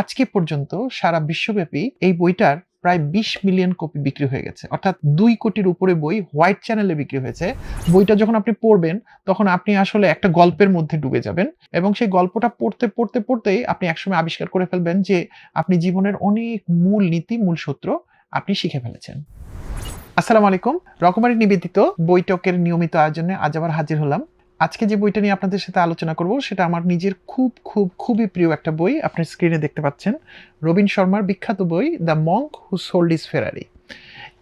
আজকে পর্যন্ত সারা বিশ্বব্যাপী এই বইটার প্রায় বিশ মিলিয়ন কপি বিক্রি হয়ে গেছে। অর্থাৎ দুই কোটির উপরে বই হোয়াইট চ্যানেলে বিক্রি হয়েছে। বইটা যখন আপনি পড়বেন, তখন আপনি আসলে একটা গল্পের মধ্যে ডুবে যাবেন এবং সেই গল্পটা পড়তে পড়তে, পড়তেই আপনি একসময় আবিষ্কার করে ফেলবেন যে আপনি জীবনের অনেক মূল নীতি, মূল সূত্র আপনি শিখে ফেলেছেন। আসসালামু আলাইকুম। রকমারি নিবেদিত বইটকের নিয়মিত আয়োজনে আজ আবার হাজির হলাম আজকে যে বইটা নিয়ে আপনাদের সাথে আলোচনা করব, সেটা আমার নিজের খুব খুব, খুবই প্রিয় একটা বই। আপনি স্ক্রিনে দেখতে পাচ্ছেন, রবীন শর্মার বিখ্যাত বই the monk who sold his Ferrari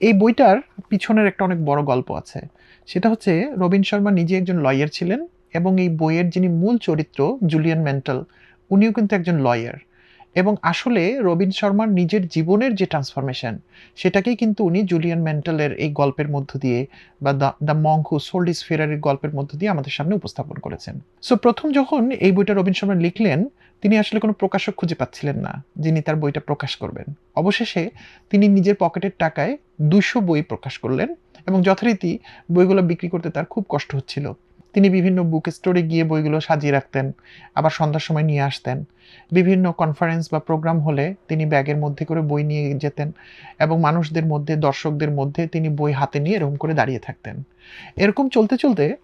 এই বইটার পিছনের একটা অনেক বড় গল্প আছে। সেটা হচ্ছে, রবীন শর্মা নিজে একজন লয়ার ছিলেন এবং এই বইয়ের যিনি মূল চরিত্র জুলিয়ান মেন্টাল উনিও কিন্তু একজন লয়ার এবং আসলে রবিন শর্মার নিজের জীবনের যে ট্রান্সফরমেশন সেটাকেই কিন্তু উনি জুলিয়ান মেন্টালের এই গল্পের মধ্য দিয়ে বা the the monk who sold his ফেরারির গল্পের মধ্য দিয়ে আমাদের সামনে উপস্থাপন করেছেন। সো প্রথম যখন এই বইটা রবিন শর্মা লিখলেন, তিনি আসলে কোনো প্রকাশক খুঁজে পাচ্ছিলেন না যিনি তার বইটা প্রকাশ করবেন। অবশেষে তিনি নিজের পকেটের টাকায় দুশো বই প্রকাশ করলেন এবং যথারীতি বইগুলো বিক্রি করতে তার খুব কষ্ট হচ্ছিল। তিনি বিভিন্ন বুক স্টোরে গিয়ে বইগুলো সাজিয়ে রাখতেন, আবার সন্ধ্যার সময় নিয়ে আসতেন। বিভিন্ন কনফারেন্স বা প্রোগ্রাম হলে তিনি ব্যাগের মধ্যে করে বই নিয়ে যেতেন এবং মানুষদের মধ্যে, দর্শকদের মধ্যে তিনি বই হাতে নিয়ে এরকম করে দাঁড়িয়ে থাকতেন। এরকম চলতে চলতে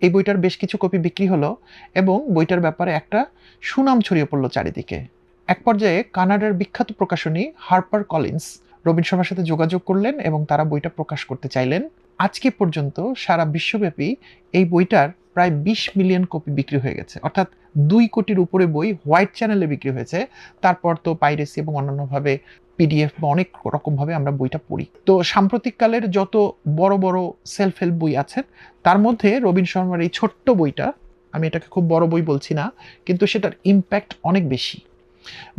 এই বইটার বেশ কিছু কপি বিক্রি হলো এবং বইটার ব্যাপারে একটা সুনাম ছড়িয়ে পড়ল চারিদিকে। এক পর্যায়ে কানাডার বিখ্যাত প্রকাশনী হার্পার কলিন্স রবিন শর্মার সাথে যোগাযোগ করলেন এবং তারা বইটা প্রকাশ করতে চাইলেন। আজকে পর্যন্ত সারা বিশ্বব্যাপী এই বইটার প্রায় বিশ মিলিয়ন কপি বিক্রি হয়ে গেছে। অর্থাৎ দুই কোটির উপরে বই হোয়াইট চ্যানেলে বিক্রি হয়েছে। তারপর তো পাইরেসি এবং অন্যান্যভাবে পিডিএফ বা অনেক রকমভাবে আমরা বইটা পড়ি। তো সাম্প্রতিককালের যত বড় বড় সেলফ হেল্প বই আছেন তার মধ্যে রবিন শর্মার এই ছোট্ট বইটা, আমি এটাকে খুব বড় বই বলছি না, কিন্তু সেটার ইম্প্যাক্ট অনেক বেশি।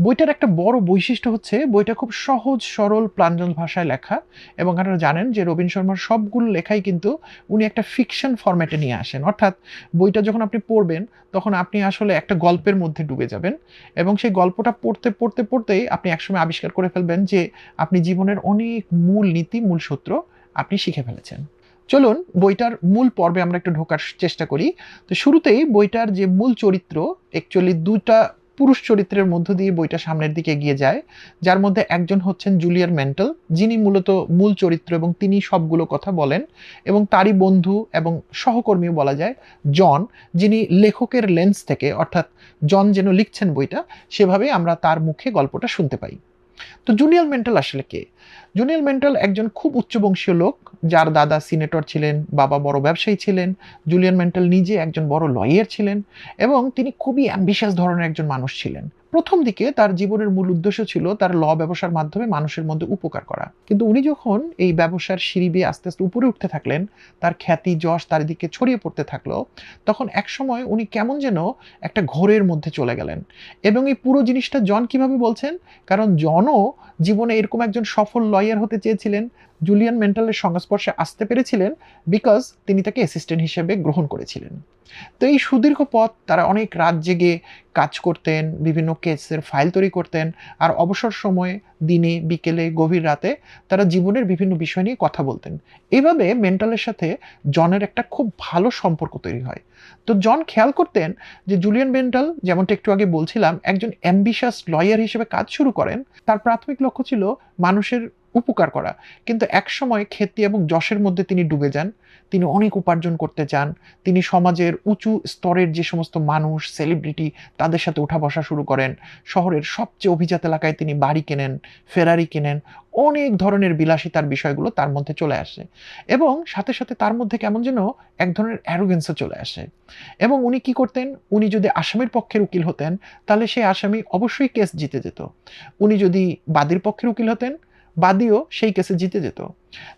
বইটার একটা বড় বৈশিষ্ট্য হচ্ছে, বইটা খুব সহজ, সরল প্রাঞ্জল ভাষায় লেখা এবং আপনারা জানেন যে রবীন শর্মার সবগুলো লেখাই কিন্তু উনি একটা ফিকশন ফরম্যাটে নিয়ে আসেন। অর্থাৎ বইটা যখন আপনি পড়বেন, তখন আপনি আসলে একটা গল্পের মধ্যে ডুবে যাবেন এবং সেই গল্পটা পড়তে পড়তে, পড়তেই আপনি একসময় আবিষ্কার করে ফেলবেন যে আপনি জীবনের অনেক মূল নীতি, মূল সূত্র আপনি শিখে ফেলেছেন। চলুন, বইটার মূল পর্বে আমরা একটু ঢোকার চেষ্টা করি। তো শুরুতেই বইটার যে মূল চরিত্র অ্যাকচুয়ালি দুটা পুরুষ চরিত্রের মধ্য দিয়ে বইটা সামনের দিকে এগিয়ে যায়, যার মধ্যে একজন হচ্ছেন জুলিয়ার মেন্টাল, যিনি মূলত মূল চরিত্র এবং তিনি সবগুলো কথা বলেন, এবং তারই বন্ধু এবং সহকর্মীও বলা যায়, জন, যিনি লেখকের লেন্স থেকে, অর্থাৎ জন যেন লিখছেন বইটা, সেভাবে আমরা তার মুখে গল্পটা শুনতে পাই। তো জুনিয়র মেন্টাল আসলে কে? জুনিয়র মেন্টাল একজন খুব উচ্চবংশীয় লোক, যার দাদা সিনেটর ছিলেন, বাবা বড় ব্যবসায়ী ছিলেন জুলিয়ান মেন্টাল নিজে একজন বড় লয়ার ছিলেন এবং তিনি খুবই অ্যাম্বিশাস ধরনের একজন মানুষ ছিলেন। প্রথম দিকে তার জীবনের মূল উদ্দেশ্য ছিল তার ল ব্যবসার মাধ্যমে মানুষের মধ্যে উপকার করা। কিন্তু উনি যখন এই ব্যবসার সিঁড়ি বেয়ে আস্তে আস্তে উপরে উঠতে থাকলেন, তার খ্যাতি, যশ তার দিকে ছড়িয়ে পড়তে থাকল, তখন একসময় উনি কেমন যেন একটা ঘোরের মধ্যে চলে গেলেন। এবং এই পুরো জিনিসটা জন কীভাবে বলছেন? কারণ জনও জীবনে এরকম একজন সফল লয়ার হতে চেয়েছিলেন জুলিয়ান মেন্টালের সংস্পর্শে আসতে পেরেছিলেন বিকজ তিনি তাকে অ্যাসিস্ট্যান্ট হিসেবে গ্রহণ করেছিলেন। তো এই সুদীর্ঘ পথ তারা অনেক রাত জেগে কাজ করতেন, বিভিন্ন কেসের ফাইল তৈরি করতেন আর অবসর সময়ে দিনে, বিকেলে, গভীর রাতে তারা জীবনের বিভিন্ন বিষয় নিয়ে কথা বলতেন। এভাবে মেন্টালের সাথে জনের একটা খুব ভালো সম্পর্ক তৈরি হয়। তো জন খেয়াল করতেন যে জুলিয়ান মেন্টাল, যেমনটা একটু আগে বলছিলাম, একজন অ্যাম্বিশাস লয়ার হিসেবে কাজ শুরু করেন। তার প্রাথমিক লক্ষ্য ছিল মানুষের উপকার করা। কিন্তু একসময় খ্যাতি এবং যশের মধ্যে তিনি ডুবে যান, তিনি অনেক উপার্জন করতে চান, তিনি সমাজের উঁচু স্তরের যে সমস্ত মানুষ সেলিব্রিটি তাদের সাথে উঠা বসা শুরু করেন। শহরের সবচেয়ে অভিজাত এলাকায় তিনি বাড়ি কেনেন ফেরারি কেনেন, অনেক ধরনের বিলাসিতার বিষয়গুলো তার মধ্যে চলে আসে। এবং সাথে সাথে তার মধ্যে কেমন যেন এক ধরনের অ্যারোগেন্সও চলে আসে। এবং উনি কি করতেন? উনি যদি আসামির পক্ষের উকিল হতেন, তাহলে সেই আসামি অবশ্যই কেস জিতে যেত। উনি যদি বাদীর পক্ষের উকিল হতেন বাদীও সেই কেসে জিতে যেত।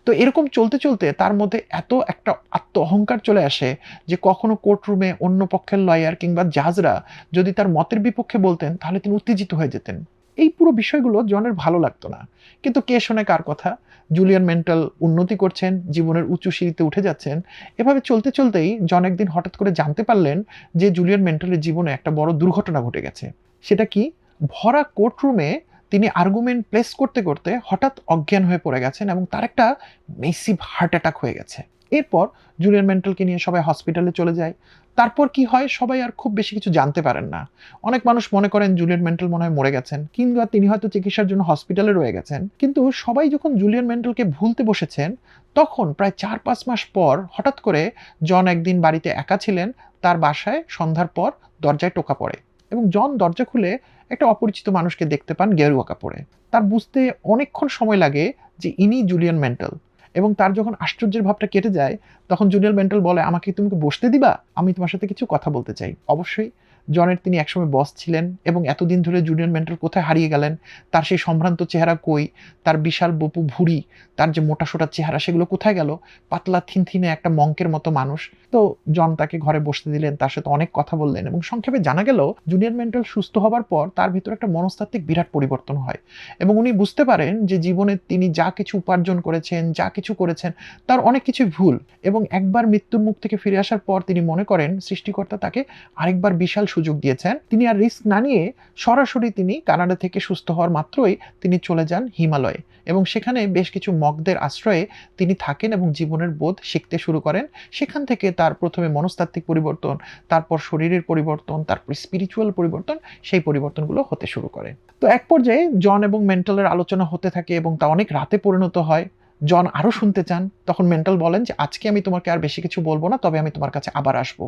তো এরকম চলতে চলতে তার মধ্যে এত একটা আত্ম অহংকার চলে আসে যে কখনো কোর্টরুমে অন্য পক্ষের লয়ার কিংবা জাজরা যদি তার মতের বিপক্ষে বলতেন, তাহলে তিনি উত্তেজিত হয়ে যেতেন। এই পুরো বিষয়গুলো জনের ভালো লাগতো না। কিন্তু কে শোনে কার কথা? জুলিয়ান মেন্টাল উন্নতি করছেন, জীবনের উঁচু সিঁড়িতে উঠে যাচ্ছেন। এভাবে চলতে চলতেই জন একদিন হঠাৎ করে জানতে পারলেন যে জুলিয়ান মেন্টালের জীবনে একটা বড় দুর্ঘটনা ঘটে গেছে। সেটা কি? ভরা কোর্টরুমে তিনি আর্গুমেন্ট প্লেস করতে করতে হঠাৎ অজ্ঞান হয়ে পড়ে গেছেন এবং তার একটা মেসিভ হার্ট অ্যাটাক হয়ে গেছে। এরপর জুলিয়ান মেন্টালকে নিয়ে সবাই হসপিটালে চলে যায়। তারপর কি হয়? সবাই আর খুব বেশি কিছু জানতে পারেন না। অনেক মানুষ মনে করেন জুলিয়ান মেন্টাল মনে হয় মরে গেছেন, কিংবা তিনি হয়তো চিকিৎসার জন্য হসপিটালে রয়ে গেছেন। কিন্তু সবাই যখন জুলিয়ান মেন্টালকে ভুলতে বসেছেন, তখন প্রায় চার পাঁচ মাস পর হঠাৎ করে জন একদিন বাড়িতে একা ছিলেন, তার বাসায় সন্ধ্যার পর দরজায় টোকা পড়ে। এবং জন দরজা খুলে একটা অপরিচিত মানুষকে দেখতে পান গেরুয়া কাপড়ে। তার বুঝতে অনেকক্ষণ সময় লাগে যে ইনি জুলিয়ান মেন্টাল এবং তার যখন আশ্চর্যের ভাবটা কেটে যায়, তখন জুলিয়ান মেন্টাল বলে, আমাকে তুমি বসতে দিবা? আমি তোমার সাথে কিছু কথা বলতে চাই। অবশ্যই জনের তিনি একসময় বস ছিলেন এবং এতদিন ধরে জুনিয়র মেন্টাল কোথায় হারিয়ে গেলেন, তার সেই সম্ভ্রান্ত চেহারা কই, তার বিশাল বপু ভুড়ি, তার যে মোটা সোটা চেহারা, সেগুলো কোথায় গেল? পাতলা থিনথিনে একটা মঙ্কের মতো মানুষ। তো জন তাকে ঘরে বসতে দিলেন, তার সাথে অনেক কথা বললেন এবং সংক্ষেপে জানা গেল জুনিয়র মেন্টাল সুস্থ হবার পর তার ভিতরে একটা মনস্তাত্ত্বিক বিরাট পরিবর্তন হয় এবং উনি বুঝতে পারেন যে জীবনে তিনি যা কিছু উপার্জন করেছেন, যা কিছু করেছেন, তার অনেক কিছু ভুল এবং একবার মৃত্যুর মুখ থেকে ফিরে আসার পর তিনি মনে করেন সৃষ্টিকর্তা তাকে আরেকবার বিশাল সুযোগ দিয়েছেন। তিনি আর রিস্ক না নিয়ে সরাসরি তিনি কানাডা থেকে সুস্থ হওয়ার মাত্রই তিনি চলে যান হিমালয়ে এবং সেখানে বেশ কিছু মগদের আশ্রয়ে তিনি থাকেন এবং জীবনের বোধ শিখতে শুরু করেন। সেখান থেকে তার প্রথমে মনস্তাত্ত্বিক পরিবর্তন, তারপর শরীরের পরিবর্তন, তারপর স্পিরিচুয়াল পরিবর্তন, সেই পরিবর্তনগুলো হতে শুরু করে। তো এক পর্যায়ে জন এবং মেন্টালের আলোচনা হতে থাকে এবং তা অনেক রাতে পরিণত হয়। জন আরও শুনতে চান, তখন মেন্টাল বলেন যে, আজকে আমি তোমাকে আর বেশি কিছু বলব না, তবে আমি তোমার কাছে আবার আসব।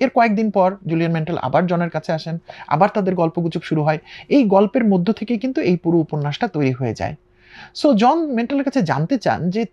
এর কয়েকদিন পর জুলিয়ান মেন্টাল আবার জনের কাছে আসেন, আবার তাদের গল্পগুজব শুরু হয়। এই গল্পের মধ্য থেকে কিন্তু এই পুরো উপন্যাসটা তৈরি হয়ে যায়। সো জন মেন্টালের কাছে জানতে চান যে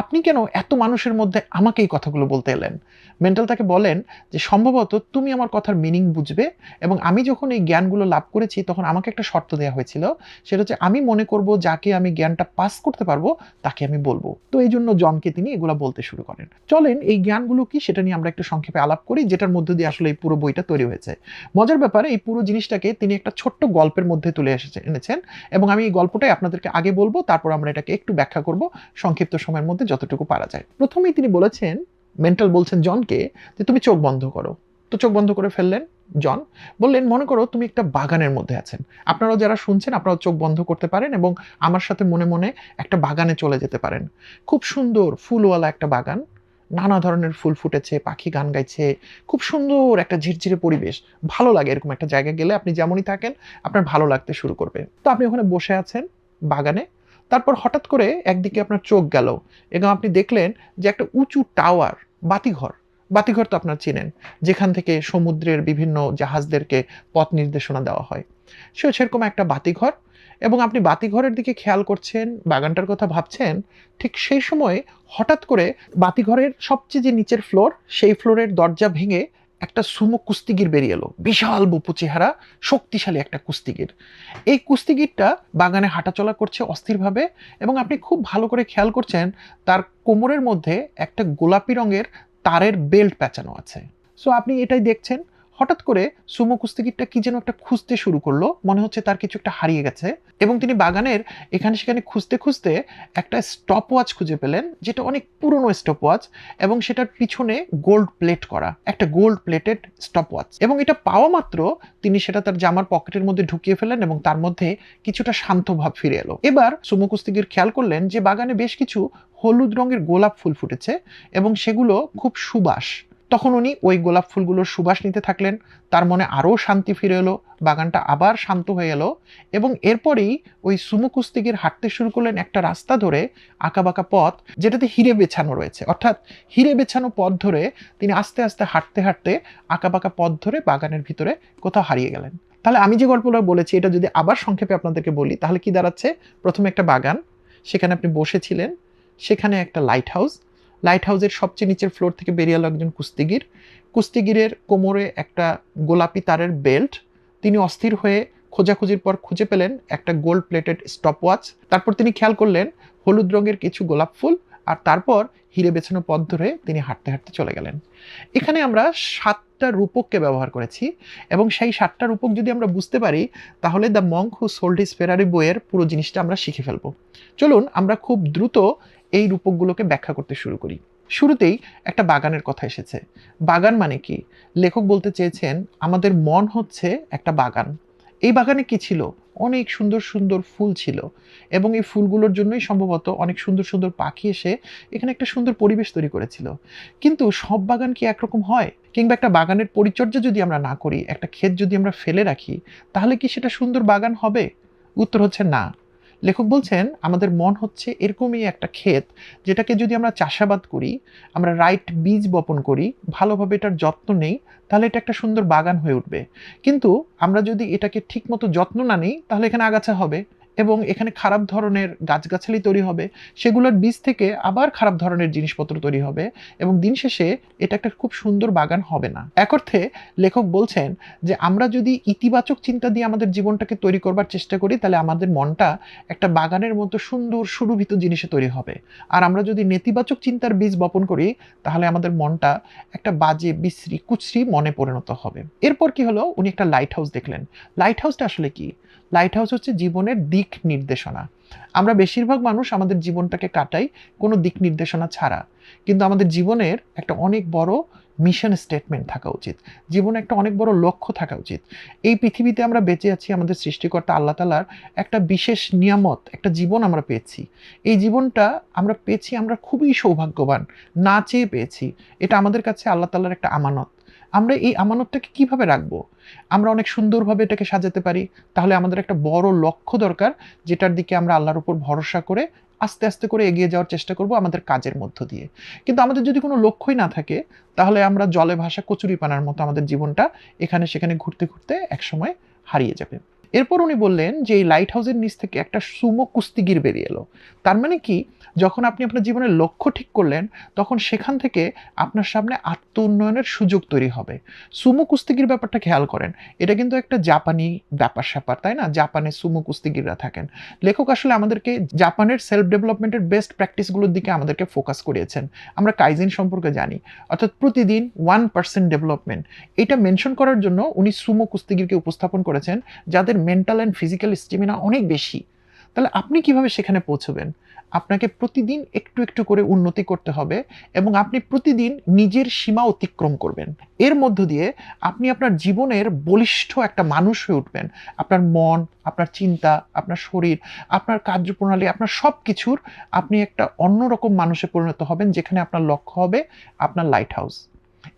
আপনি কেন এত মানুষের মধ্যে আমাকে এই কথাগুলো বলতে এলেন? মেন্টাল তাকে বলেন যে, সম্ভবত তুমি আমার কথার মিনিং বুঝবে এবং আমি যখন এই জ্ঞানগুলো লাভ করেছি, তখন আমাকে একটা শর্ত দেওয়া হয়েছিল। সেটা হচ্ছে আমি মনে করব যাকে আমি জ্ঞানটা পাস করতে পারব, তাকে আমি বলব। তো এই জন্য জনকে তিনি এগুলো বলতে শুরু করেন। চলেন এই জ্ঞানগুলো কি সেটা নিয়ে আমরা একটু সংক্ষেপে আলাপ করি, যেটার মধ্যে দিয়ে আসলে এই পুরো বইটা তৈরি হয়েছে। মজার ব্যাপারে এই পুরো জিনিসটাকে তিনি একটা ছোট্ট গল্পের মধ্যে তুলে এসেছে, এনেছেন এবং আমি এই গল্পটাই আপনাদেরকে আগে বলব, তারপর আমরা এটাকে একটু ব্যাখ্যা করব সংক্ষিপ্ত সময়ের মধ্যে। যতটুকু পারা যায়। প্রথমেই তিনি বলেছেন মেন্টাল বলছেন জনকে যে তুমি চোখ বন্ধ করো। তো চোখ বন্ধ করে ফেললেন জন। বললেন, মনে করো তুমি একটা বাগানের মধ্যে আছেন। আপনারাও যারা শুনছেন, আপনারাও চোখ বন্ধ করতে পারেন এবং আমার সাথে মনে মনে একটা বাগানে চলে যেতে পারেন। খুব সুন্দর ফুলওয়ালা একটা বাগান। নানা ধরনের ফুল ফুটেছে, পাখি গান গাইছে। খুব সুন্দর একটা ঝিরঝিরে পরিবেশ। ভালো লাগে এরকম একটা জায়গায় গেলে। আপনি যেমনই থাকেন, আপনার ভালো লাগতে শুরু করবে। তো আপনি ওখানে বসে আছেন বাগানে। তারপর হঠাৎ করে একদিকে আপনার চোখ গেল এবং আপনি দেখলেন যে একটা উঁচু টাওয়ার, বাতিঘর বাতিঘর তো আপনার চেনেন, যেখান থেকে সমুদ্রের বিভিন্ন জাহাজদেরকে পথ নির্দেশনা দেওয়া হয়। সে সেরকম একটা বাতিঘর এবং আপনি বাতিঘরের দিকে খেয়াল করছেন, বাগানটার কথা ভাবছেন, ঠিক সেই সময় হঠাৎ করে বাতিঘরের সবচেয়ে যে নিচের ফ্লোর সেই ফ্লোরের দরজা ভেঙে একটা সুমো কুস্তিগির বেরিয়ে এলো। বিশাল বপু চেহারা, শক্তিশালী একটা কুস্তিগির। এই কুস্তিগিরটা বাগানে হাঁটাচলা করছে অস্থিরভাবে এবং আপনি খুব ভালো করে খেয়াল করছেন, তার কোমরের মধ্যে একটা গোলাপি রঙের তারের বেল্ট প্যাঁচানো আছে। সো আপনি এটাই দেখছেন হঠাৎ করে সুমো কুস্তিগিরটা কি যেন একটা খুঁজতে শুরু করল, মনে হচ্ছে তার কিছু একটা হারিয়ে গেছে। এবং তিনি বাগানের এখানে সেখানে খুঁজতে খুঁজতে একটা স্টপ ওয়াচ খুঁজে পেলেন, যেটা অনেক পুরনো স্টপ ওয়াচ এবং সেটার পিছনে গোল্ড প্লেট করা, একটা গোল্ড প্লেটেড স্টপ ওয়াচ এবং এটা পাওয়া মাত্র তিনি সেটা তার জামার পকেটের মধ্যে ঢুকিয়ে ফেলেন এবং তার মধ্যে কিছুটা শান্ত ভাব ফিরে এলো। এবার সুমো কুস্তিগির খেয়াল করলেন যে বাগানে বেশ কিছু হলুদ রঙের গোলাপ ফুল ফুটেছে এবং সেগুলো খুব সুবাস। তখন উনি ওই গোলাপ ফুলগুলোর সুবাস নিতে থাকলেন। তার মনে আরও শান্তি ফিরে এলো, বাগানটা আবার শান্ত হয়ে এলো এবং এরপরেই ওই সুমু কুস্তিগির হাঁটতে শুরু করলেন একটা রাস্তা ধরে আঁকাবাঁকা পথ যেটাতে হিরে বেছানো রয়েছে। অর্থাৎ হিরে বেছানো পথ ধরে তিনি আস্তে আস্তে হাঁটতে হাঁটতে আঁকাবাঁকা পথ ধরে বাগানের ভিতরে কোথাও হারিয়ে গেলেন। তাহলে আমি যে গল্পটা বলেছি, এটা যদি আবার সংক্ষেপে আপনাদেরকে বলি, তাহলে কি দাঁড়াচ্ছে? প্রথমে একটা বাগান, সেখানে আপনি বসেছিলেন, সেখানে একটা লাইট হাউস লাইট হাউসের সবচেয়ে নিচের ফ্লোর থেকে বেরিয়ে এলো একজন কুস্তিগির। কুস্তিগিরের কোমরে একটা গোলাপি তারের বেল্ট তিনি অস্থির হয়ে খোঁজাখুঁজির পর খুঁজে পেলেন একটা গোল্ড প্লেটেড স্টপ ওয়াচ তারপর তিনি খেয়াল করলেন হলুদ রঙের কিছু গোলাপ ফুল আর তারপর হিরে বেছানো পথ ধরে তিনি হাঁটতে হাঁটতে চলে গেলেন। এখানে আমরা সাতটা রূপককে ব্যবহার করেছি এবং সেই সাতটা রূপক যদি আমরা বুঝতে পারি, তাহলে the monk who sold his Ferrari বইয়ের পুরো জিনিসটা আমরা শিখে ফেলব। চলুন আমরা খুব দ্রুত এই রূপকগুলোকে ব্যাখ্যা করতে শুরু করি। শুরুতেই একটা বাগানের কথা এসেছে। বাগান মানে কি? লেখক বলতে চেয়েছেন, আমাদের মন হচ্ছে একটা বাগান। এই বাগানে কি ছিল? অনেক সুন্দর সুন্দর ফুল ছিল এবং এই ফুলগুলোর জন্যই সম্ভবত অনেক সুন্দর সুন্দর পাখি এসে এখানে একটা সুন্দর পরিবেশ তৈরি করেছিল। কিন্তু সব বাগান কি একরকম হয়? কিংবা একটা বাগানের পরিচর্যা যদি আমরা না করি, একটা ক্ষেত যদি আমরা ফেলে রাখি, তাহলে কি সেটা সুন্দর বাগান হবে? উত্তর হচ্ছে না। লেখক বলছেন, আমাদের মন হচ্ছে এরকমই একটা ক্ষেত যেটাকে যদি আমরা চাষাবাদ করি, আমরা রাইট বীজ বপন করি, ভালোভাবে এটার যত্ন নেই, তাহলে এটা একটা সুন্দর বাগান হয়ে উঠবে। কিন্তু আমরা যদি এটাকে ঠিকমতো যত্ন না নিই, তাহলে এখানে আগাছা হবে। এবং এখানে খারাপ ধরনের গাছগাছালি তৈরি হবে, সেগুলোর বীজ থেকে আবার খারাপ ধরনের জিনিসপত্র তৈরি হবে এবং দিন শেষে এটা একটা খুব সুন্দর বাগান হবে না। এক অর্থে লেখক বলছেন যে, আমরা যদি ইতিবাচক চিন্তা দিয়ে আমাদের জীবনটাকে তৈরি করবার চেষ্টা করি, তাহলে আমাদের মনটা একটা বাগানের মতো সুন্দর সুরভিত জিনিসে তৈরি হবে। আর আমরা যদি নেতিবাচক চিন্তার বীজ বপন করি, তাহলে আমাদের মনটা একটা বাজে, বিশ্রী কুচরি মনে পরিণত হবে। এরপর কি হলো? উনি একটা লাইট হাউস দেখলেন। লাইট হাউসটা আসলে কি? লাইট হাউস হচ্ছে জীবনের দিক নির্দেশনা। আমরা বেশিরভাগ মানুষ আমাদের জীবনটাকে কাটাই কোনো দিক নির্দেশনা ছাড়া। কিন্তু আমাদের জীবনের একটা অনেক বড় মিশন স্টেটমেন্ট থাকা উচিত। জীবনে একটা অনেক বড় লক্ষ্য থাকা উচিত। এই পৃথিবীতে আমরা বেঁচে আছি আমাদের সৃষ্টিকর্তা আল্লাহ তালার একটা বিশেষ নিয়ামত, একটা জীবন আমরা পেয়েছি। এই জীবনটা আমরা পেয়েছি, আমরা খুবই সৌভাগ্যবান, না চেয়ে পেয়েছি। এটা আমাদের কাছে আল্লাহ তালার একটা আমানত। আমরা এই আমানতটাকে কীভাবে রাখব? আমরা অনেক সুন্দরভাবে এটাকে সাজাতে পারি, তাহলে আমাদের একটা বড় লক্ষ্য দরকার, যেটার দিকে আমরা আল্লাহর উপর ভরসা করে আস্তে আস্তে করে এগিয়ে যাওয়ার চেষ্টা করব আমাদের কাজের মধ্য দিয়ে। কিন্তু আমাদের যদি কোনো লক্ষ্যই না থাকে, তাহলে আমরা জলে ভাসা কচুরিপানার মতো আমাদের জীবনটা এখানে সেখানে ঘুরতে ঘুরতে একসময় হারিয়ে যাবে। এরপর উনি বললেন যে এই লাইট হাউসের নিচ থেকে একটা সুমো কুস্তিগির বেরিয়ে এলো। তার মানে কি? যখন আপনি আপনার জীবনের লক্ষ্য ঠিক করলেন, তখন সেখান থেকে আপনার সামনে আত্ম উন্নয়নের সুযোগ তৈরি হবে। সুমো কুস্তিগির ব্যাপারটা খেয়াল করেন। এটা কিন্তু একটা জাপানি ব্যাপার স্যাপার তাই না? জাপানে সুমো কুস্তিগিররা থাকেন। লেখক আসলে আমাদেরকে জাপানের সেলফ ডেভেলপমেন্টের বেস্ট প্র্যাকটিসগুলোর দিকে আমাদেরকে ফোকাস করিয়েছেন। আমরা কাইজিন সম্পর্কে জানি। অর্থাৎ প্রতিদিন ওয়ান পার্সেন্ট ডেভেলপমেন্ট এটা মেনশন করার জন্য উনি সুমো কুস্তিগিরকে উপস্থাপন করেছেন, যাদের মেন্টাল অ্যান্ড ফিজিক্যাল স্টেমিনা অনেক বেশি। তাহলে আপনি কীভাবে সেখানে পৌঁছবেন? আপনাকে প্রতিদিন একটু একটু করে উন্নতি করতে হবে এবং আপনি প্রতিদিন নিজের সীমা অতিক্রম করবেন। এর মধ্য দিয়ে আপনি আপনার জীবনের বলিষ্ঠ একটা মানুষ হয়ে উঠবেন। আপনার মন, আপনার চিন্তা, আপনার শরীর, আপনার কার্যপ্রণালী, আপনার সব কিছুর আপনি একটা অন্যরকম মানুষে পরিণত হবেন যেখানে আপনার লক্ষ্য হবে আপনার লাইট হাউস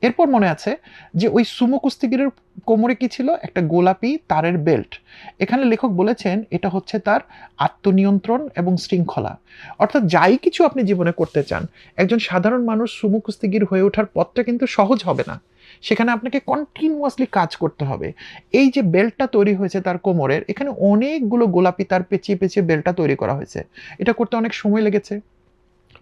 এরপর মনে আছে যে ওই সুমো কুস্তিগিরের কোমরে কি ছিল? একটা গোলাপি তারের বেল্ট। এখানে লেখক বলেছেন এটা হচ্ছে তার আত্মনিয়ন্ত্রণ এবং শৃঙ্খলা। অর্থাৎ যাই কিছু আপনি জীবনে করতে চান, একজন সাধারণ মানুষ সুমো কুস্তিগির হয়ে ওঠার পথটা কিন্তু সহজ হবে না। সেখানে আপনাকে কন্টিনিউয়াসলি কাজ করতে হবে। এই যে বেল্টটা তৈরি হয়েছে তার কোমরের, এখানে অনেকগুলো গোলাপি তার পেঁচিয়ে পেঁচিয়ে বেল্টটা তৈরি করা হয়েছে। এটা করতে অনেক সময় লেগেছে।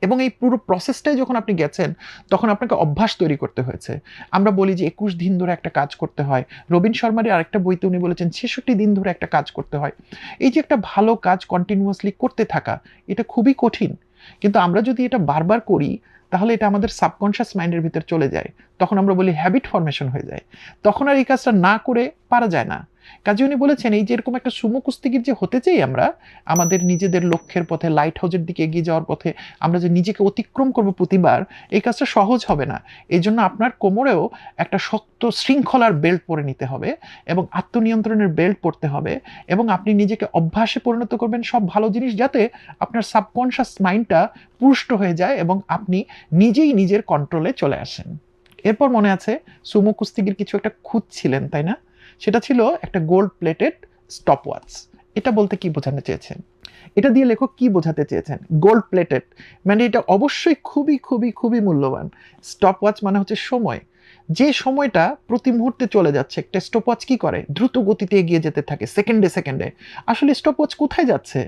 এবং এই পুরো প্রসেসটাই যখন আপনি গেছেন, তখন আপনাকে অভ্যাস তৈরি করতে হয়েছে। আমরা বলি যে একুশ দিন ধরে একটা কাজ করতে হয়। রবীন শর্মার আরেকটা বইতে উনি বলেছেন, ছেষট্টি দিন ধরে একটা কাজ করতে হয়। এই যে একটা ভালো কাজ কন্টিনিউয়াসলি করতে থাকা, এটা খুবই কঠিন। কিন্তু আমরা যদি এটা বারবার করি, তাহলে এটা আমাদের সাবকনশিয়াস মাইন্ডের ভিতর চলে যায়। তখন আমরা বলি হ্যাবিট ফরমেশন হয়ে যায়। তখন আর এই কাজটা না করে পারা যায় না। কাজে উনি বলেছেন, এই যে এরকম একটা সুমো কুস্তিগির যে হতে চাই আমরা, আমাদের নিজেদের লক্ষ্যের পথে লাইট হাউসের দিকে এগিয়ে যাওয়ার পথে, আমরা যে নিজেকে অতিক্রম করব প্রতিবার, এই কাজটা সহজ হবে না। এই জন্য আপনার কোমরেও একটা শক্ত শৃঙ্খলার বেল্ট পরে নিতে হবে এবং আত্মনিয়ন্ত্রণের বেল্ট পরতে হবে এবং আপনি নিজেকে অভ্যাসে পরিণত করবেন সব ভালো জিনিস যাতে আপনার সাবকনশিয়াস মাইন্ডটা পুষ্ট হয়ে যায় এবং আপনি নিজেই নিজের কন্ট্রোলে চলে আসেন। এরপর মনে আছে সুমো কুস্তিগির কিছু একটা খুঁজছিলেন, তাই না? সেটা ছিল একটা গোল্ড প্লেটেড স্টপ ওয়াচ এটা বলতে কি বোঝানো চেয়েছেন? এটা দিয়ে লেখক কি বোঝাতে চেয়েছেন? গোল্ড প্লেটেড মানে এটা অবশ্যই খুবই খুবই খুবই মূল্যবান। স্টপ ওয়াচ মানে হচ্ছে সময়। যে সময়টা প্রতি মুহূর্তে চলে যাচ্ছে, একটা স্টপ ওয়াচ কি করে? দ্রুত গতিতে এগিয়ে যেতে থাকে সেকেন্ডে সেকেন্ডে আসলে স্টপ ওয়াচ কোথায় যাচ্ছে?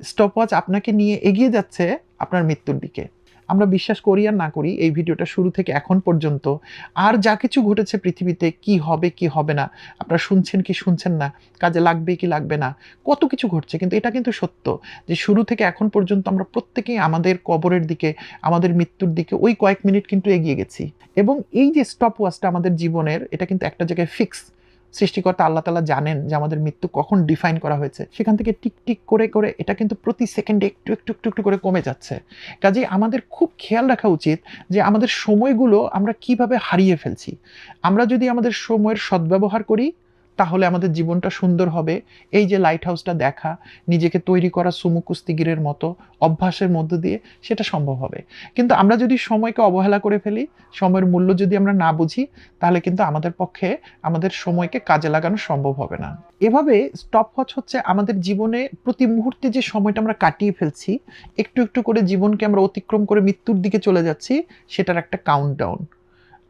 স্টপ ওয়াচ আপনাকে নিয়ে এগিয়ে যাচ্ছে আপনার মৃত্যুর দিকে। আমরা বিশ্বাস করি আর না করি এই ভিডিওটা শুরু থেকে এখন পর্যন্ত। আর যা কিছু ঘটেছে পৃথিবীতে, কি হবে কি হবে না, আপনারা শুনছেন কি শুনছেন না, কাজে লাগবে কি লাগবে না, কত কিছু ঘটছে, কিন্তু এটা কিন্তু সত্য যে শুরু থেকে এখন পর্যন্ত আমরা প্রত্যেকেই আমাদের কবরের দিকে, আমাদের মৃত্যুর দিকে ওই কয়েক মিনিট কিন্তু এগিয়ে গেছি। এবং এই যে স্টপ ওয়াচটা আমাদের জীবনের, এটা কিন্তু একটা জায়গায় ফিক্স সৃষ্টিকর্তা আল্লাহ তালা জানেন যে আমাদের মৃত্যু কখন ডিফাইন করা হয়েছে। সেখান থেকে টিক টিক করে করে এটা কিন্তু প্রতি সেকেন্ডে একটু একটু একটু একটু করে কমে যাচ্ছে। কাজেই আমাদের খুব খেয়াল রাখা উচিত যে আমাদের সময়গুলো আমরা কীভাবে হারিয়ে ফেলছি। আমরা যদি আমাদের সময়ের সদ্ব্যবহার করি তাহলে আমাদের জীবনটা সুন্দর হবে। এই যে লাইট হাউসটা দেখা, নিজেকে তৈরি করা সুমু কুস্তিগিরের মতো অভ্যাসের মধ্য দিয়ে সেটা সম্ভব হবে। কিন্তু আমরা যদি সময়কে অবহেলা করে ফেলি, সময়ের মূল্য যদি আমরা না বুঝি, তাহলে কিন্তু আমাদের পক্ষে আমাদের সময়কে কাজে লাগানো সম্ভব হবে না। এভাবে স্টপ ওয়াচ হচ্ছে আমাদের জীবনে প্রতি মুহূর্তে যে সময়টা আমরা কাটিয়ে ফেলছি, একটু একটু করে জীবনকে আমরা অতিক্রম করে মৃত্যুর দিকে চলে যাচ্ছি, সেটার একটা কাউন্টডাউন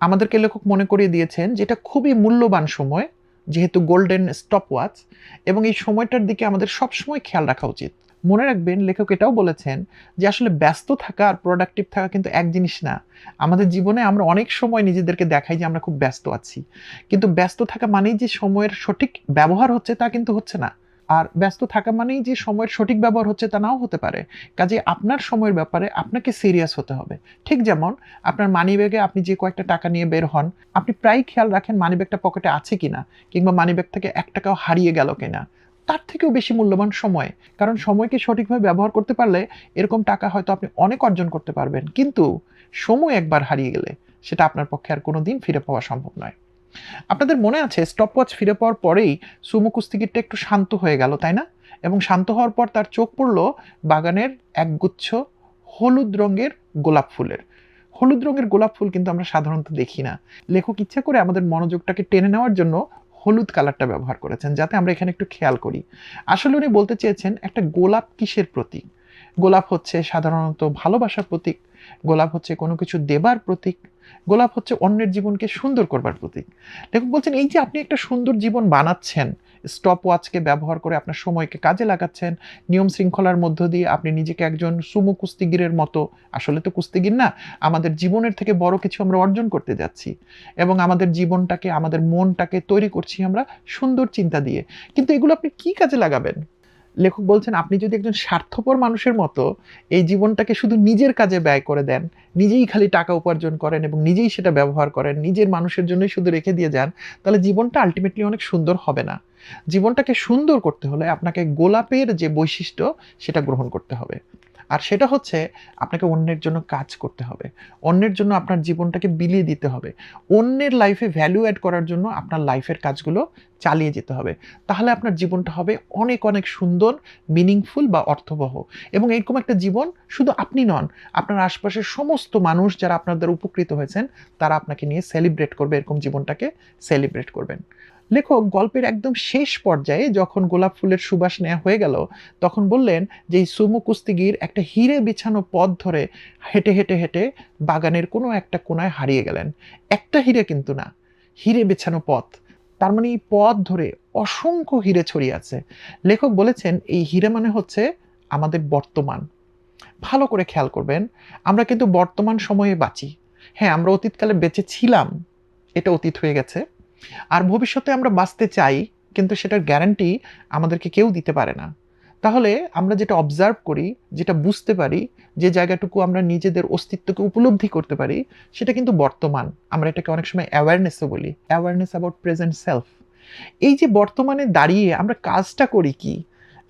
আমাদেরকে লেখক মনে করিয়ে দিয়েছেন যেটা খুবই মূল্যবান সময় যেহেতু গোল্ডেন স্টপ ওয়াচ এবং এই সময়টার দিকে আমাদের সবসময় খেয়াল রাখা উচিত। মনে রাখবেন, লেখক এটাও বলেছেন যে আসলে ব্যস্ত থাকা আর প্রোডাক্টিভ থাকা কিন্তু এক জিনিস না। আমাদের জীবনে আমরা অনেক সময় নিজেদেরকে দেখাই যে আমরা খুব ব্যস্ত আছি। কিন্তু ব্যস্ত থাকা মানেই যে সময়ের সঠিক ব্যবহার হচ্ছে তা কিন্তু হচ্ছে না। আর ব্যস্ত থাকা মানেই যে সময়ের সঠিক ব্যবহার হচ্ছে তা নাও হতে পারে। কাজে আপনার সময়ের ব্যাপারে আপনাকে সিরিয়াস হতে হবে। ঠিক যেমন আপনার মানি ব্যাগে আপনি যে কয়েকটা টাকা নিয়ে বের হন, আপনি প্রায় খেয়াল রাখেন মানি ব্যাগটা পকেটে আছে কিনা, কিংবা মানি ব্যাগ থেকে এক টাকাও হারিয়ে গেল কিনা। তার থেকেও বেশি মূল্যবান সময়। কারণ সময়কে সঠিকভাবে ব্যবহার করতে পারলে এরকম টাকা হয়তো আপনি অনেক অর্জন করতে পারবেন। কিন্তু সময় একবার হারিয়ে গেলে সেটা আপনার পক্ষে আর কোনো দিন ফিরে পাওয়া সম্ভব নয়। আপনাদের মনে আছে স্টপ ওয়াচ ফিরে পাওয়ার পরেই সুমু কুস্তিগিরটা একটু শান্ত হয়ে গেল, তাই না? এবং শান্ত হওয়ার পর তার চোখ পড়ল বাগানের একগুচ্ছ হলুদ রঙের গোলাপ ফুলের। হলুদ রঙের গোলাপ ফুল কিন্তু আমরা সাধারণত দেখি না। লেখক ইচ্ছা করে আমাদের মনোযোগটাকে টেনে নেওয়ার জন্য হলুদ কালারটা ব্যবহার করেছেন, যাতে আমরা এখানে একটু খেয়াল করি। আসলে উনি বলতে চেয়েছেন একটা গোলাপ কিসের প্রতীক? গোলাপ হচ্ছে সাধারণত ভালোবাসার প্রতীক গোলাপ হচ্ছে কোনো কিছু দেবার প্রতীক, গোলাপ হচ্ছে অন্যের জীবনকে সুন্দর করবার প্রতীক। লেখক বলছেন, এই যে আপনি একটা সুন্দর জীবন বানাচ্ছেন স্টপ ওয়াচকে ব্যবহার করে আপনার সময়কে কাজে লাগাচ্ছেন, নিয়ম শৃঙ্খলার মধ্য দিয়ে আপনি নিজেকে একজন সুমু কুস্তিগিরের মতো, আসলে তো কুস্তিগির না, আমাদের জীবনের থেকে বড় কিছু আমরা অর্জন করতে যাচ্ছি এবং আমাদের জীবনটাকে, আমাদের মনটাকে তৈরি করছি আমরা সুন্দর চিন্তা দিয়ে। কিন্তু এগুলো আপনি কি কাজে লাগাবেন? লেখক বলছেন, আপনি যদি একজন স্বার্থপর মানুষের মতো এই জীবনটাকে শুধু নিজের কাজে ব্যয় করে দেন, নিজেই খালি টাকা উপার্জন করেন এবং নিজেই সেটা ব্যবহার করেন, নিজের মানুষের জন্যই শুধু রেখে দিয়ে যান, তাহলে জীবনটা আলটিমেটলি অনেক সুন্দর হবে না। জীবনটাকে সুন্দর করতে হলে আপনাকে গোলাপের যে বৈশিষ্ট্য, সেটা গ্রহণ করতে হবে। আর সেটা হচ্ছে আপনাকে অন্যের জন্য কাজ করতে হবে। অন্যের জন্য আপনার জীবনটাকে বিলিয়ে দিতে হবে। অন্যের লাইফে ভ্যালু অ্যাড করার জন্য আপনার লাইফের কাজগুলো চালিয়ে যেতে হবে। তাহলে আপনার জীবনটা হবে অনেক অনেক সুন্দর মিনিংফুল বা অর্থবহ। এবং এরকম একটা জীবন শুধু আপনি নন, আপনার আশপাশের সমস্ত মানুষ যারা আপনার দ্বারা উপকৃত হয়েছেন, তারা আপনাকে নিয়ে সেলিব্রেট করবে, এরকম জীবনটাকে সেলিব্রেট করবেন। লেখক গল্পের একদম শেষ পর্যায়ে যখন গোলাপ ফুলের সুবাস নেওয়া হয়ে গেল, তখন বললেন যে এই সুমু কুস্তিগির একটা হিরে বিছানো পথ ধরে হেঁটে হেঁটে হেঁটে বাগানের কোনো একটা কোনায় হারিয়ে গেলেন। একটা হিরে কিন্তু না, হিরে বিছানো পথ। তার মানে এই পথ ধরে অসংখ্য হিরে ছড়িয়ে আছে। লেখক বলেছেন এই হিরে মানে হচ্ছে আমাদের বর্তমান। ভালো করে খেয়াল করবেন, আমরা কিন্তু বর্তমান সময়ে বাঁচি। হ্যাঁ আমরা অতীতকালে বেঁচে ছিলাম, এটা অতীত হয়ে গেছে। আর ভবিষ্যতে আমরা বাঁচতে চাই, কিন্তু সেটার গ্যারান্টি আমাদেরকে কেউ দিতে পারে না। তাহলে আমরা যেটা অবজার্ভ করি, যেটা বুঝতে পারি, যে জায়গাটুকু আমরা নিজেদের অস্তিত্বকে উপলব্ধি করতে পারি, সেটা কিন্তু বর্তমান। আমরা এটাকে অনেক সময় অ্যাওয়ারনেসও বলি। অ্যাওয়ারনেস অ্যাবাউট প্রেজেন্ট সেলফ এই যে বর্তমানে দাঁড়িয়ে আমরা কাজটা করি কি?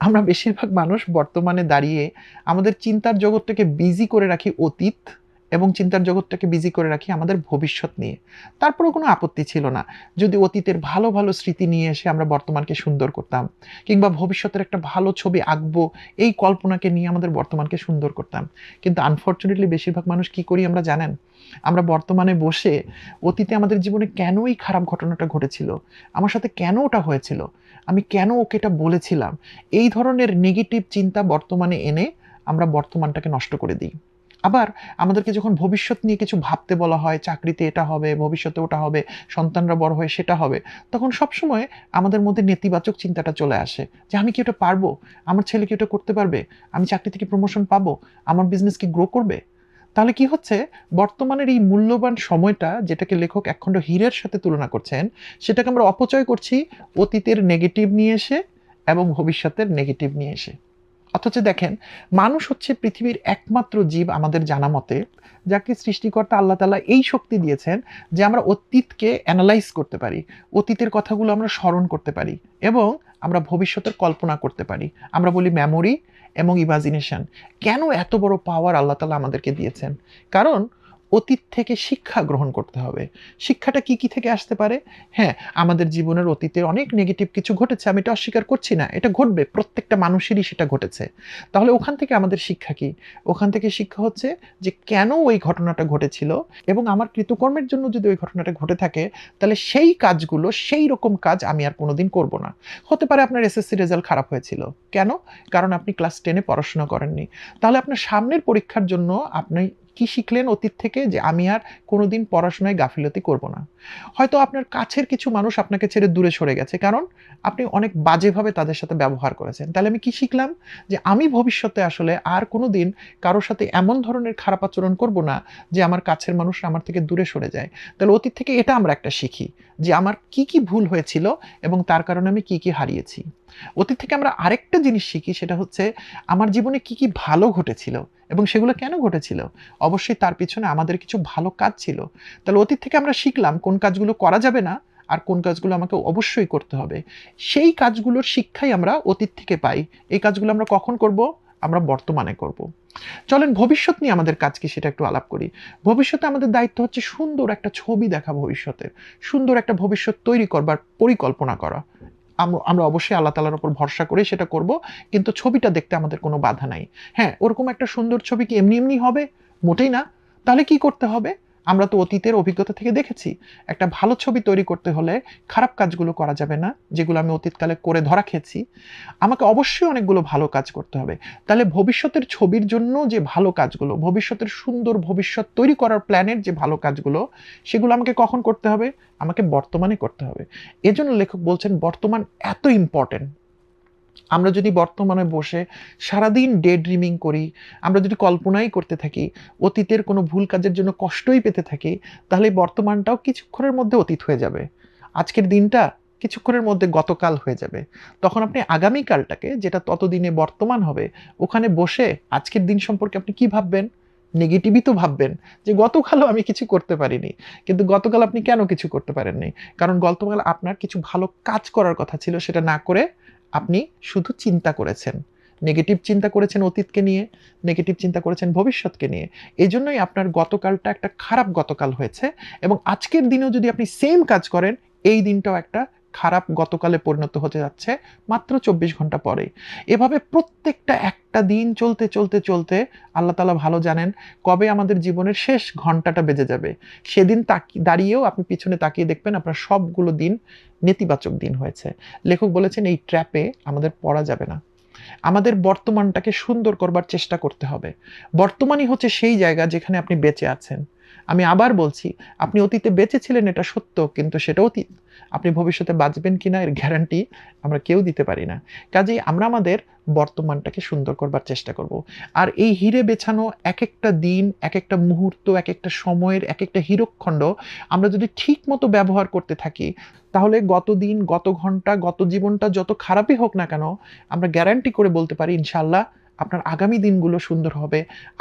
আমরা বেশিরভাগ মানুষ বর্তমানে দাঁড়িয়ে আমাদের চিন্তার জগৎটাকে বিজি করে রাখি অতীত এবং চিন্তার জগৎটাকে বিজি করে রাখি আমাদের ভবিষ্যৎ নিয়ে। তারপরেও কোনো আপত্তি ছিল না। যদি অতীতের ভালো ভালো স্মৃতি নিয়ে এসে আমরা বর্তমানকে সুন্দর করতাম কিংবা ভবিষ্যতের একটা ভালো ছবি আঁকবো, এই কল্পনাকে নিয়ে আমাদের বর্তমানকে সুন্দর করতাম। কিন্তু আনফর্চুনেটলি বেশিরভাগ মানুষ কি করি আমরা জানেন? আমরা বর্তমানে বসে অতীতে আমাদের জীবনে কেনই খারাপ ঘটনাটা ঘটেছিল? আমার সাথে কেন ওটা হয়েছিল? আমি কেন ওকে এটা বলেছিলাম? এই ধরনের নেগেটিভ চিন্তা বর্তমানে এনে আমরা বর্তমানটাকে নষ্ট করে দিই। আবার আমাদেরকে যখন ভবিষ্যৎ নিয়ে কিছু ভাবতে বলা হয়, চাকরিতে এটা হবে, ভবিষ্যতে ওটা হবে, সন্তানরা বড় হয়ে সেটা হবে, তখন সবসময় আমাদের মধ্যে নেতিবাচক চিন্তাটা চলে আসে যে আমি কি ওটা পারব? আমার ছেলে কি ওটা করতে পারবে? আমি চাকরি থেকে প্রমোশন পাবো? আমার বিজনেস কি গ্রো করবে? তাহলে কি হচ্ছে? বর্তমানের এই মূল্যবান সময়টা যেটাকে লেখক একখণ্ড হীরের সাথে তুলনা করছেন, সেটাকে আমরা অপচয় করছি অতীতের নেগেটিভ নিয়ে এসে এবং ভবিষ্যতের নেগেটিভ নিয়ে এসে। অথচ দেখেন, মানুষ হচ্ছে পৃথিবীর একমাত্র জীব আমাদের জানা মতে, যাকে সৃষ্টিকর্তা আল্লাহ তালা এই শক্তি দিয়েছেন যে আমরা অতীতকে অ্যানালাইজ করতে পারি, অতীতের কথাগুলো আমরা স্মরণ করতে পারি এবং আমরা ভবিষ্যতের কল্পনা করতে পারি। আমরা বলি মেমোরি এবং ইমাজিনেশন কেন এত বড় পাওয়ার আল্লাহ তালা আমাদেরকে দিয়েছেন? কারণ অতীত থেকে শিক্ষা গ্রহণ করতে হবে। শিক্ষাটা কি কি থেকে আসতে পারে? হ্যাঁ আমাদের জীবনের অতীতে অনেক নেগেটিভ কিছু ঘটেছে, আমি এটা অস্বীকার করছি না, এটা ঘটবে, প্রত্যেকটা মানুষেরই সেটা ঘটেছে। তাহলে ওখান থেকে আমাদের শিক্ষা কি? ওখান থেকে শিক্ষা হচ্ছে যে কেন ওই ঘটনাটা ঘটেছিল? এবং আমার কৃতকর্মের জন্য যদি ওই ঘটনাটা ঘটে থাকে, তাহলে সেই কাজগুলো, সেই রকম কাজ আমি আর কোনোদিন করব না। হতে পারে আপনার এসএসসি রেজাল্ট খারাপ হয়েছিল। কেন? কারণ আপনি ক্লাস টেনে পড়াশোনা করেননি। তাহলে আপনার সামনের পরীক্ষার জন্য আপনি কি শিখলেন অতীত থেকে যে আমি আর কোনোদিন পড়াশোনায় গাফিলতি করব না? হয়তো আপনার কাছের কিছু মানুষ আপনাকে ছেড়ে দূরে সরে গেছে, কারণ আপনি অনেক বাজেভাবে তাদের সাথে ব্যবহার করেছেন। তাহলে আমি কি শিখলাম? যে আমি ভবিষ্যতে আসলে আর কোনো দিন কারোর সাথে এমন ধরনের খারাপ আচরণ করব না যে আমার কাছের মানুষ আমার থেকে দূরে সরে যায়। তাহলে অতীত থেকে এটা আমরা একটা শিখি, যে আমার কি কি ভুল হয়েছিল এবং তার কারণে আমি কি কি হারিয়েছি। অতীত থেকে আমরা আরেকটা জিনিস শিখি, সেটা হচ্ছে আমার জীবনে কি কি ভালো ঘটেছিল এবং সেগুলো কেন ঘটেছিল? অবশ্যই তার পিছনে আমাদের কিছু ভালো কাজ ছিল। তাহলে অতীত থেকে আমরা শিখলাম কোন কাজগুলো করা যাবে না আর কোন কাজগুলো আমাকে অবশ্যই করতে হবে। সেই কাজগুলোর শিক্ষাই আমরা অতীত থেকে পাই। এই কাজগুলো আমরা কখন করব? আমরা বর্তমানে করব। চলেন ভবিষ্যৎ নিয়ে আমাদের কাজ কি সেটা একটু আলাপ করি। ভবিষ্যতে আমাদের দায়িত্ব হচ্ছে সুন্দর একটা ছবি দেখা ভবিষ্যতের। সুন্দর একটা ভবিষ্যৎ তৈরি করবার পরিকল্পনা করা। আমরা অবশ্যই আল্লাহ তালার উপর ভরসা করে সেটা করব, কিন্তু ছবিটা দেখতে আমাদের কোনো বাধা নাই। হ্যাঁ ওরকম একটা সুন্দর ছবি কি এমনি এমনি হবে? মোটেই না। তাহলে কি করতে হবে? আমরা তো অতীতের অভিজ্ঞতা থেকে দেখেছি, একটা ভালো ছবি তৈরি করতে হলে খারাপ কাজগুলো করা যাবে না, যেগুলো আমি অতীতকালে করে ধরা খেয়েছি। আমাকে অবশ্যই অনেকগুলো ভালো কাজ করতে হবে। তাহলে ভবিষ্যতের ছবির জন্য যে ভালো কাজগুলো, ভবিষ্যতের সুন্দর ভবিষ্যৎ তৈরি করার প্ল্যানের যে ভালো কাজগুলো, সেগুলো আমাকে কখন করতে হবে? আমাকে বর্তমানে করতে হবে। এজন্য লেখক বলছেন, বর্তমান এত ইম্পর্টেন্ট আমরা যদি বর্তমানে বসে সারাদিন ডে ড্রিমিং করি, আমরা যদি কল্পনাই করতে থাকি, অতীতের কোনো ভুল কাজের জন্য কষ্টই পেতে থাকি, তাহলে বর্তমানটাও কিছুক্ষণের মধ্যে অতীত হয়ে যাবে। আজকের দিনটা কিছুক্ষণের মধ্যে গতকাল হয়ে যাবে। তখন আপনি আগামীকালটাকে, যেটা ততদিনে বর্তমান হবে, ওখানে বসে আজকের দিন সম্পর্কে আপনি কি ভাববেন? নেগেটিভই তো ভাববেন যে গতকালও আমি কিছু করতে পারিনি, কিন্তু গতকাল আপনি কেন কিছু করতে পারেননি? কারণ গতকাল আপনার কিছু ভালো কাজ করার কথা ছিল, সেটা না করে আপনি শুধু চিন্তা করেছেন। নেগেটিভ চিন্তা করেছেন অতীতকে নিয়ে নেগেটিভ চিন্তা করেছেন ভবিষ্যৎকে নিয়ে। এই জন্যই আপনার গতকালটা একটা খারাপ গতকাল হয়েছে এবং আজকের দিনেও যদি আপনি সেম কাজ করেন, এই দিনটাও একটা খারাপ গতকালে পরিণত হতে যাচ্ছে মাত্র চব্বিশ ঘণ্টা পরে এভাবে প্রত্যেকটা একটা দিন চলতে চলতে চলতে আল্লাহ তালা ভালো জানেন কবে আমাদের জীবনের শেষ ঘন্টাটা বেজে যাবে। সেদিন তাকি, দাঁড়িয়েও আপনি পিছনে তাকিয়ে দেখবেন আপনার সবগুলো দিন নেতিবাচক দিন হয়েছে। লেখক বলেছেন, এই ট্র্যাপে আমাদের পড়া যাবে না। আমাদের বর্তমানটাকে সুন্দর করবার চেষ্টা করতে হবে। বর্তমানই হচ্ছে সেই জায়গা যেখানে আপনি বেঁচে আছেন। আমি আবার বলছি, আপনি অতীতে বেঁচে ছিলেন এটা সত্য, কিন্তু সেটা অতীত আপনি ভবিষ্যতে বাঁচবেন কি না এর গ্যারান্টি আমরা কেউ দিতে পারি না। কাজেই আমরা আমাদের বর্তমানটাকে সুন্দর করবার চেষ্টা করব। আর এই হিরে বেছানো এক একটা দিন এক একটা মুহূর্ত এক একটা সময়ের এক একটা হীরকখণ্ড আমরা যদি ঠিক মতো ব্যবহার করতে থাকি, তাহলে গত দিন, গত ঘণ্টা, গত জীবনটা যত খারাপই হোক না কেন, আমরা গ্যারান্টি করে বলতে পারি ইনশাল্লাহ আপনার আগামী দিনগুলো সুন্দর হবে,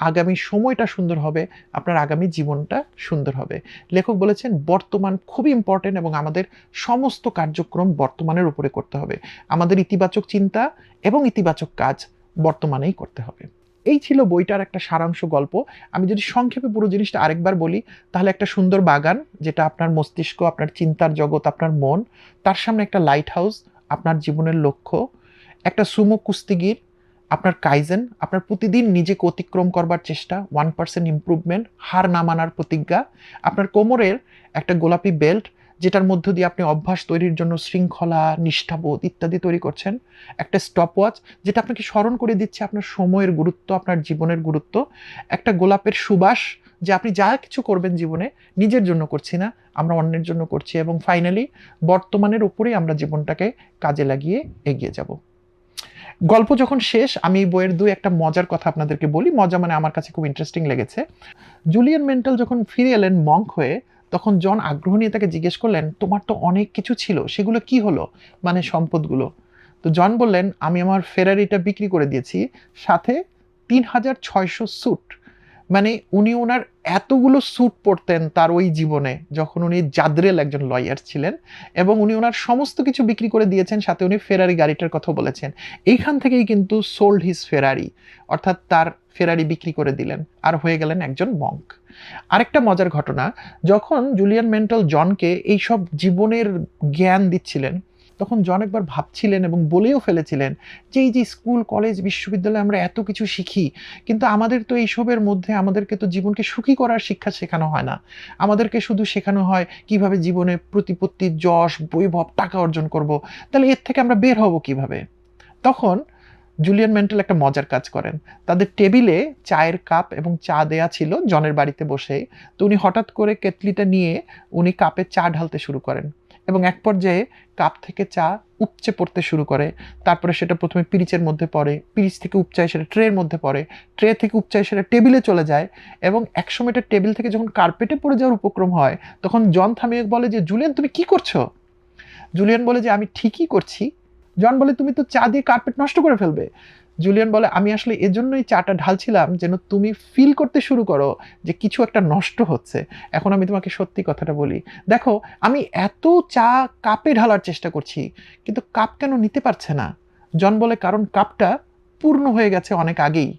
আগামী সময়টা সুন্দর হবে, আপনার আগামী জীবনটা সুন্দর হবে। লেখক বলেছেন, বর্তমান খুব ইম্পর্টেন্ট এবং আমাদের সমস্ত কার্যক্রম বর্তমানের উপরে করতে হবে। আমাদের ইতিবাচক চিন্তা এবং ইতিবাচক কাজ বর্তমানেই করতে হবে। এই ছিল বইটার একটা সারাংশ গল্প। আমি যদি সংক্ষেপে পুরো জিনিসটা আরেকবার বলি, তাহলে একটা সুন্দর বাগান, যেটা আপনার মস্তিষ্ক, আপনার চিন্তার জগৎ, আপনার মন, তার সামনে একটা লাইট হাউস আপনার জীবনের লক্ষ্য, একটা সুমো কুস্তিগির আপনার কাইজেন, আপনার প্রতিদিন নিজেকে অতিক্রম করবার চেষ্টা ওয়ান পার্সেন্ট ইম্প্রুভমেন্ট হার না মানার প্রতিজ্ঞা, আপনার কোমরের একটা গোলাপি বেল্ট যেটার মধ্য দিয়ে আপনি অভ্যাস তৈরির জন্য শৃঙ্খলা, নিষ্ঠাবোধ ইত্যাদি তৈরি করছেন, একটা স্টপ ওয়াচ যেটা আপনাকে স্মরণ করে দিচ্ছে আপনার সময়ের গুরুত্ব, আপনার জীবনের গুরুত্ব, একটা গোলাপের সুবাস যে আপনি যা কিছু করবেন জীবনে, নিজের জন্য করছি না, আমরা অন্যের জন্য করছি এবং ফাইনালি বর্তমানের উপরেই আমরা জীবনটাকে কাজে লাগিয়ে এগিয়ে যাব। গল্প যখন শেষ, আমি বইয়ের দুই একটা মজার কথা আপনাদেরকে বলি। মজা মানে আমার কাছে খুব ইন্টারেস্টিং লেগেছে। জুলিয়ান মেন্টাল যখন ফিরে এলেন মঙ্ক হয়ে, তখন জন আগ্রহ নিয়ে তাকে জিজ্ঞেস করলেন, তোমার তো অনেক কিছু ছিল, সেগুলো কি হলো? মানে সম্পদগুলো। তো জন বললেন, আমি আমার ফেরারিটা বিক্রি করে দিয়েছি, সাথে তিন হাজার ছয়শো স্যুট মানে উনি ওনার এতগুলো স্যুট পরতেন তার ওই জীবনে, যখন উনি জাদরেল একজন লয়ার ছিলেন এবং উনি ওনার সমস্ত কিছু বিক্রি করে দিয়েছেন, সাথে উনি ফেরারি গাড়িটার কথা বলেছেন। এইখান থেকেই কিন্তু সোল্ড হিজ ফেরারি অর্থাৎ তার ফেরারি বিক্রি করে দিলেন, আর হয়ে গেলেন একজন মঙ্ক আরেকটা মজার ঘটনা, যখন জুলিয়ান মেন্টাল জনকে এইসব জীবনের জ্ঞান দিচ্ছিলেন তখন জন একবার ভাবছিলেন এবং বলেও ফেলেছিলেন যে এই যে স্কুল, কলেজ, বিশ্ববিদ্যালয়ে আমরা এত কিছু শিখি, কিন্তু আমাদের তো এইসবের মধ্যে আমাদেরকে তো জীবনকে সুখী করার শিক্ষা শেখানো হয় না। আমাদেরকে শুধু শেখানো হয় কীভাবে জীবনে প্রতিপত্তি, যশ, বৈভব, টাকা অর্জন করব। তাহলে এর থেকে আমরা বের হব কীভাবে? তখন জুলিয়ান মেন্টাল একটা মজার কাজ করেন। তাদের টেবিলে চায়ের কাপ এবং চা দেয়া ছিল জনের বাড়িতে বসে। তো উনি হঠাৎ করে কেটলিটা নিয়ে উনি কাপে চা ঢালতে শুরু করেন। এবং এক পর্যায়ে কাপ থেকে চা উপচে পড়তে শুরু করে। তারপরে সেটা প্রথমে পিরিচের মধ্যে পড়ে, পিরিচ থেকে উপচায় সেটা ট্রের মধ্যে পড়ে, ট্রে থেকে উপচায় সেটা টেবিলে চলে যায় এবং একসময় এটা টেবিল থেকে যখন কার্পেটে পড়ে যাওয়ার উপক্রম হয়, তখন জন থামিয়ে বলে যে, জুলিয়ান, তুমি কি করছ? জুলিয়ান বলে যে, আমি ঠিকই করছি। জন বলে, তুমি তো চা দিয়ে কার্পেট নষ্ট করে ফেলবে। জুলিয়ান বলে, আমি আসলে এজন্যই চাটা ঢালছিলাম যেন তুমি ফিল করতে শুরু করো যে কিছু একটা নষ্ট হচ্ছে। এখন আমি তোমাকে সত্যি কথাটা বলি। দেখো, আমি এত চা কাপে ঢালার চেষ্টা করছি, কিন্তু কাপ কেন নিতে পারছে না? জন বলে, কারণ কাপটা পূর্ণ হয়ে গেছে অনেক আগেই।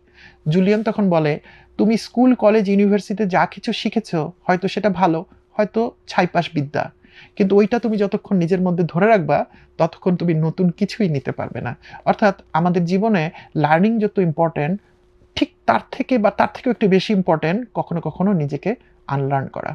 জুলিয়ান তখন বলে, তুমি স্কুল, কলেজ, ইউনিভার্সিটিতে যা কিছু শিখেছো, হয়তো সেটা ভালো, হয়তো ছাইপাস বিদ্যা। কিন্তু ওইটা তুমি যতক্ষণ নিজের মধ্যে ধরে রাখবা, ততক্ষণ তুমি নতুন কিছুই নিতে পারবে না। অর্থাৎ আমাদের জীবনে লার্নিং যত ইম্পর্ট্যান্ট ঠিক তার থেকে বা তার থেকেও একটু বেশি ইম্পর্ট্যান্ট কখনো কখনো নিজেকে আনলার্ন করা।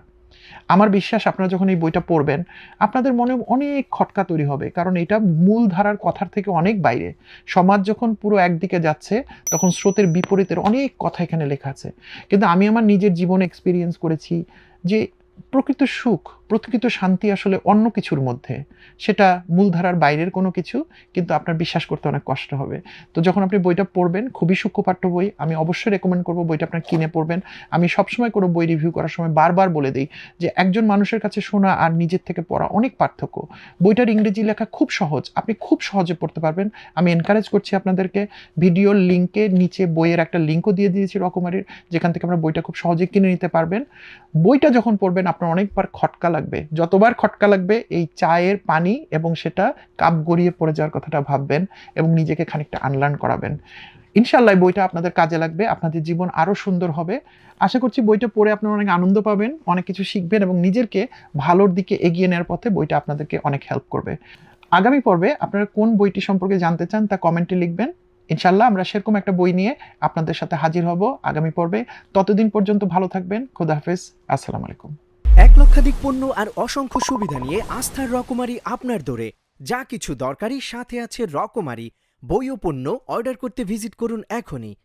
আমার বিশ্বাস, আপনারা যখন এই বইটা পড়বেন, আপনাদের মনে অনেক খটকা তৈরি হবে, কারণ এটা মূল ধারার কথার থেকে অনেক বাইরে। সমাজ যখন পুরো একদিকে যাচ্ছে, তখন স্রোতের বিপরীতের অনেক কথা এখানে লেখা আছে। কিন্তু আমি আমার নিজের জীবনে এক্সপিরিয়েন্স করেছি যে প্রকৃত সুখ প্রকৃত শান্তি আসলে অন্য কিছুর মধ্যে। সেটা মূলধারার বাইরের কোনো কিছু, কিন্তু আপনার বিশ্বাস করতে অনেক কষ্ট হবে। তো যখন আপনি বইটা পড়বেন, খুবই সূক্ষ্মপাঠ্য বই, আমি অবশ্যই রেকমেন্ড করব বইটা আপনার কিনে পড়বেন। আমি সবসময় কোনো বই রিভিউ করার সময় বারবার বলে দিই যে, একজন মানুষের কাছে শোনা আর নিজের থেকে পড়া অনেক পার্থক্য। বইটার ইংরেজি লেখা খুব সহজ, আপনি খুব সহজে পড়তে পারবেন। আমি এনকারেজ করছি আপনাদেরকে ভিডিওর লিঙ্কে নিচে বইয়ের একটা লিঙ্কও দিয়ে দিয়েছি রকমারির, যেখান থেকে আমরা বইটা খুব সহজে কিনে নিতে পারবেন। বইটা যখন পড়বেন, আপনার অনেকবার খটকা লাগবে। যতবার খটকা লাগবে, এই চায়ের পানি এবং সেটা কাপ গড়িয়ে পড়ে যাওয়ার কথাটা ভাববেন এবং নিজেকে খানিকটা আনলার্ন করাবেন। ইনশাল্লাহ বইটা আপনাদের কাজে লাগবে, আপনাদের জীবন আরও সুন্দর হবে। আশা করছি বইটা পড়ে আপনারা অনেক আনন্দ পাবেন, অনেক কিছু শিখবেন এবং নিজেকে ভালোর দিকে এগিয়ে নেওয়ার পথে বইটা আপনাদেরকে অনেক হেল্প করবে। আগামী পর্বে আপনারা কোন বইটি সম্পর্কে জানতে চান তা কমেন্টে লিখবেন। ইনশাল্লাহ আমরা সেরকম একটা বই নিয়ে আপনাদের সাথে হাজির হব আগামী পর্বে। ততদিন পর্যন্ত ভালো থাকবেন। খোদা হাফেজ। আসসালামু আলাইকুম। এক লক্ষাধিক পণ্য আর অসংখ্য সুবিধা নিয়ে আস্থার রকমারি আপনার দোরে। যা কিছু দরকারি, সাথে আছে রকমারি। বইও পণ্য, অর্ডার করতে ভিজিট করুন এখনই।